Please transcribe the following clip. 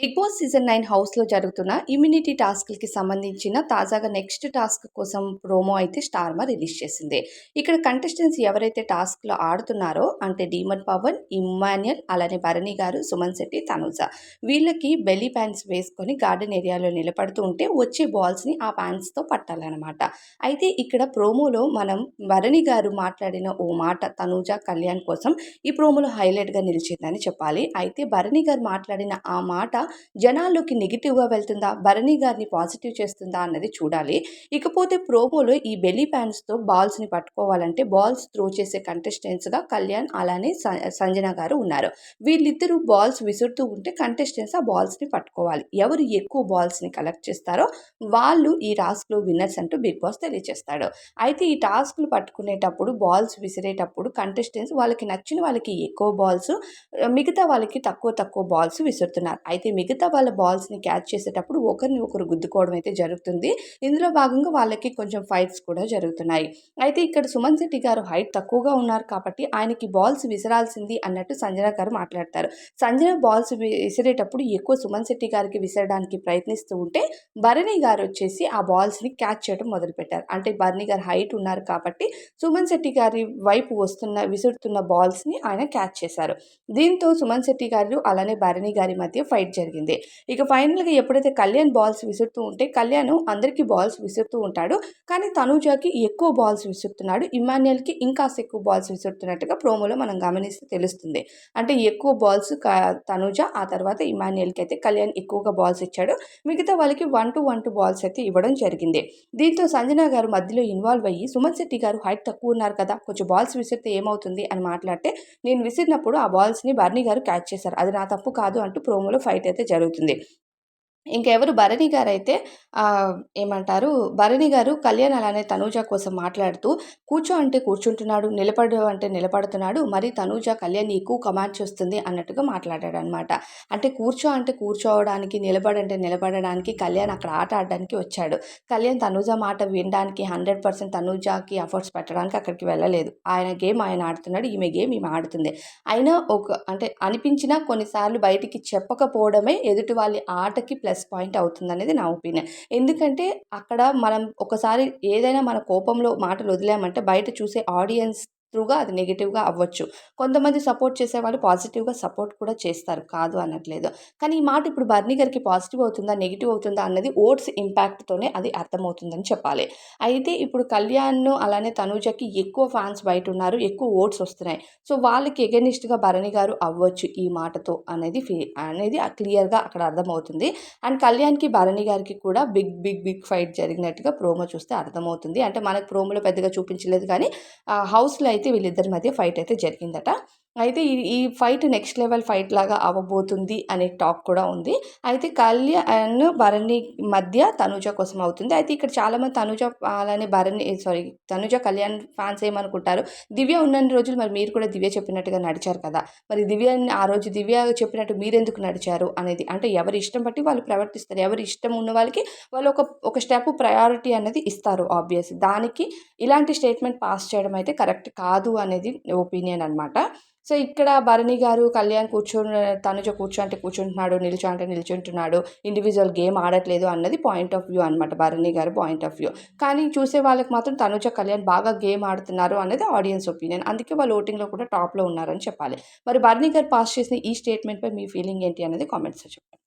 Big boss season nine హౌస్లో జరుగుతున్న immunity టాస్క్లకి సంబంధించిన తాజాగా నెక్స్ట్ టాస్క్ కోసం ప్రోమో అయితే స్టార్మా రిలీజ్ చేసింది. ఇక్కడ కంటెస్టెంట్స్ ఎవరైతే టాస్క్లో ఆడుతున్నారో అంటే డీమన్ పవన్ ఇమ్మాన్యుయల్ అలానే భరణి గారు సుమన్ శెట్టి తనుజ. వీళ్ళకి బెల్లీ ప్యాంట్స్ వేసుకొని గార్డెన్ ఏరియాలో నిలబడుతూ ఉంటే వచ్చే బాల్స్ని ఆ ప్యాంట్స్తో పట్టాలన్నమాట. అయితే ఇక్కడ ప్రోమోలో మనం భరణి గారు మాట్లాడిన ఓ మాట తనుజ కళ్యాణ్ కోసం ఈ ప్రోమోలో హైలైట్గా నిలిచిందని చెప్పాలి. అయితే భరణి గారు మాట్లాడిన ఆ మాట జనాల్లోకి నెగిటివ్గా వెళ్తుందా? భరణి గారిని పాజిటివ్ చేస్తుందా అన్నది చూడాలి. ఇకపోతే ప్రోమోలో ఈ బెలీ ప్యాన్స్తో బాల్స్ని పట్టుకోవాలంటే బాల్స్ త్రో చేసే కంటెస్టెంట్స్గా కళ్యాణ్ అలానే సంజన గారు ఉన్నారు. వీళ్ళిద్దరూ బాల్స్ విసురుతూ ఉంటే కంటెస్టెంట్స్ ఆ బాల్స్ని పట్టుకోవాలి. ఎవరు ఎక్కువ బాల్స్ని కలెక్ట్ చేస్తారో వాళ్ళు ఈ టాస్క్లో విన్నర్స్ అంటూ బిగ్ బాస్ తెలియజేస్తాడు అయితే ఈ టాస్క్లు పట్టుకునేటప్పుడు బాల్స్ విసిరేటప్పుడు కంటెస్టెంట్స్ వాళ్ళకి నచ్చిన వాళ్ళకి ఎక్కువ బాల్స్ మిగతా వాళ్ళకి తక్కువ తక్కువ బాల్స్ విసురుతున్నారు. అయితే మిగతా వాళ్ళ బాల్స్ని క్యాచ్ చేసేటప్పుడు ఒకరిని ఒకరు గుద్దుకోవడం అయితే జరుగుతుంది. ఇందులో భాగంగా వాళ్ళకి కొంచెం ఫైట్స్ కూడా జరుగుతున్నాయి. అయితే ఇక్కడ సుమన్ శెట్టి గారు హైట్ తక్కువగా ఉన్నారు కాబట్టి ఆయనకి బాల్స్ విసరాల్సింది అన్నట్టు సంజన గారు మాట్లాడతారు. సంజన బాల్స్ విసిరేటప్పుడు ఎక్కువ సుమన్ శెట్టి గారికి విసరడానికి ప్రయత్నిస్తూ ఉంటే భరణి గారు వచ్చేసి ఆ బాల్స్ని క్యాచ్ చేయడం మొదలుపెట్టారు. అంటే భరణి గారు హైట్ ఉన్నారు కాబట్టి సుమన్ శెట్టి గారి వైపు వస్తున్న విసురుతున్న బాల్స్ని ఆయన క్యాచ్ చేశారు. దీంతో సుమన్ శెట్టి గారు అలానే భరణి గారి మధ్య ఫైట్ జరిగింది జరిగింది. ఇక ఫైనల్గా ఎప్పుడైతే కళ్యాణ్ బాల్స్ విసురుతూ ఉంటే కళ్యాణ్ అందరికీ బాల్స్ విసురుతూ ఉంటాడు. కానీ తనుజాకి ఎక్కువ బాల్స్ విసురుతున్నాడు. ఇమాన్యుయల్కి ఇంకా ఎక్కువ బాల్స్ విసురుతున్నట్టుగా ప్రోమోలో మనం గమనిస్తే తెలుస్తుంది. అంటే ఎక్కువ బాల్స్ తనూజ ఆ తర్వాత ఇమాన్యుయల్కి అయితే కళ్యాణ్ ఎక్కువగా బాల్స్ ఇచ్చాడు. మిగతా వాళ్ళకి one two one two balls అయితే ఇవ్వడం జరిగింది. దీంతో సంజన గారు మధ్యలో ఇన్వాల్వ్ అయ్యి సుమన్ శెట్టి గారు హైట్ తక్కువ ఉన్నారు కదా కొంచెం బాల్స్ విసిరితే ఏమవుతుంది? అని మాట్లాడితే నేను విసిరినప్పుడు ఆ బాల్స్ని బర్నీ గారు క్యాచ్ చేశారు. అది నా తప్పు కాదు అంటూ ప్రోమోలో ఫైట్ అయితే అయితే జరుగుతుంది. ఇంకెవరు భరణి గారు అయితే ఏమంటారు భరణి గారు కళ్యాణ్ అలానే తనూజ కోసం మాట్లాడుతూ కూర్చో అంటే కూర్చుంటున్నాడు నిలబడు అంటే నిలబడుతున్నాడు మరి తనూజ కళ్యాణ్ ఎక్కువ కమాండ్ చేస్తుంది అన్నట్టుగా మాట్లాడాడు అనమాట అంటే కూర్చో అంటే కూర్చోవడానికి నిలబడంటే నిలబడడానికి కళ్యాణ్ అక్కడ ఆట ఆడడానికి వచ్చాడు. కళ్యాణ్ తనూజ మాట వినడానికి హండ్రెడ్ పర్సెంట్ తనూజకి ఎఫర్ట్స్ పెట్టడానికి అక్కడికి వెళ్ళలేదు. ఆయన గేమ్ ఆయన ఆడుతున్నాడు ఈమె గేమ్ ఈమె ఆడుతుంది. అయినా ఒక అంటే అనిపించినా కొన్నిసార్లు బయటికి చెప్పకపోవడమే ఎదుటి వాళ్ళ ఆటకి ప్లస్ ప్లస్ పాయింట్ అవుతుంది అనేది నా ఒపీనియన్. ఎందుకంటే అక్కడ మనం ఒకసారి ఏదైనా మన కోపంలో మాటలు వదిలామంటే బయట చూసే ఆడియన్స్ త్రూగా అది నెగిటివ్గా అవ్వచ్చు. కొంతమంది సపోర్ట్ చేసే వాళ్ళు పాజిటివ్గా సపోర్ట్ కూడా చేస్తారు. కాదు అనట్లేదు. కానీ ఈ మాట ఇప్పుడు బర్నీ గారికి పాజిటివ్ అవుతుందా నెగిటివ్ అవుతుందా అన్నది ఓట్స్ ఇంపాక్ట్తోనే అది అర్థమవుతుందని చెప్పాలి. అయితే ఇప్పుడు కళ్యాణ్ అలానే తనూజకి ఎక్కువ ఫ్యాన్స్ బయట ఉన్నారు ఎక్కువ ఓట్స్ వస్తున్నాయి. సో వాళ్ళకి ఎగనిస్ట్గా భరణి గారు అవ్వచ్చు ఈ మాటతో అనేది ఫీ అనేది క్లియర్గా అక్కడ అర్థమవుతుంది. అండ్ కళ్యాణ్కి భరణి గారికి కూడా బిగ్ బిగ్ బిగ్ ఫైట్ జరిగినట్టుగా ప్రోమో చూస్తే అర్థమవుతుంది. అంటే మనకు ప్రోమోలో పెద్దగా చూపించలేదు కానీ హౌస్లో అయితే వీళ్ళిద్దరి మధ్య ఫైట్ అయితే జరిగిందట. అయితే ఈ ఈ ఫైట్ నెక్స్ట్ లెవెల్ ఫైట్ లాగా అవ్వబోతుంది అనే టాక్ కూడా ఉంది. అయితే కళ్యాణ్ భరణి మధ్య తనుజ కోసం అవుతుంది. అయితే ఇక్కడ చాలామంది తనుజ అలానే భరణి సారీ తనుజ కళ్యాణ్ ఫ్యాన్స్ ఏమనుకుంటారు? దివ్య ఉన్నన్ని రోజులు మరి మీరు కూడా దివ్య చెప్పినట్టుగా నడిచారు కదా? మరి దివ్య ఆ రోజు దివ్య చెప్పినట్టు మీరెందుకు నడిచారు అనేది? అంటే ఎవరి ఇష్టం బట్టి వాళ్ళు ప్రవర్తిస్తారు. ఎవరి ఇష్టం ఉన్న వాళ్ళకి వాళ్ళు ఒక ఒక స్టెప్ ప్రయారిటీ అనేది ఇస్తారు ఆబ్వియస్ దానికి ఇలాంటి స్టేట్మెంట్ పాస్ చేయడం అయితే కరెక్ట్ కాదు అనేది ఒపీనియన్ అనమాట సో ఇక్కడ భరణి గారు కళ్యాణ్ కూర్చొని తనుజ కూర్చుంటే కూర్చుంటున్నాడు నిల్చో అంటే నిల్చుంటున్నాడు ఇండివిజువల్ గేమ్ ఆడట్లేదు అన్నది పాయింట్ ఆఫ్ వ్యూ అనమాట Bharani garu point of view కానీ చూసే వాళ్ళకి మాత్రం తనుజ కళ్యాణ్ బాగా గేమ్ ఆడుతున్నారు అనేది ఆడియన్స్ ఒపీనియన్ అందుకే వాళ్ళు ఓటింగ్లో కూడా టాప్లో ఉన్నారని చెప్పాలి. మరి భరణి గారు పాస్ చేసిన ఈ స్టేట్మెంట్పై మీ ఫీలింగ్ ఏంటి అనేది కామెంట్స్లో చెప్పండి.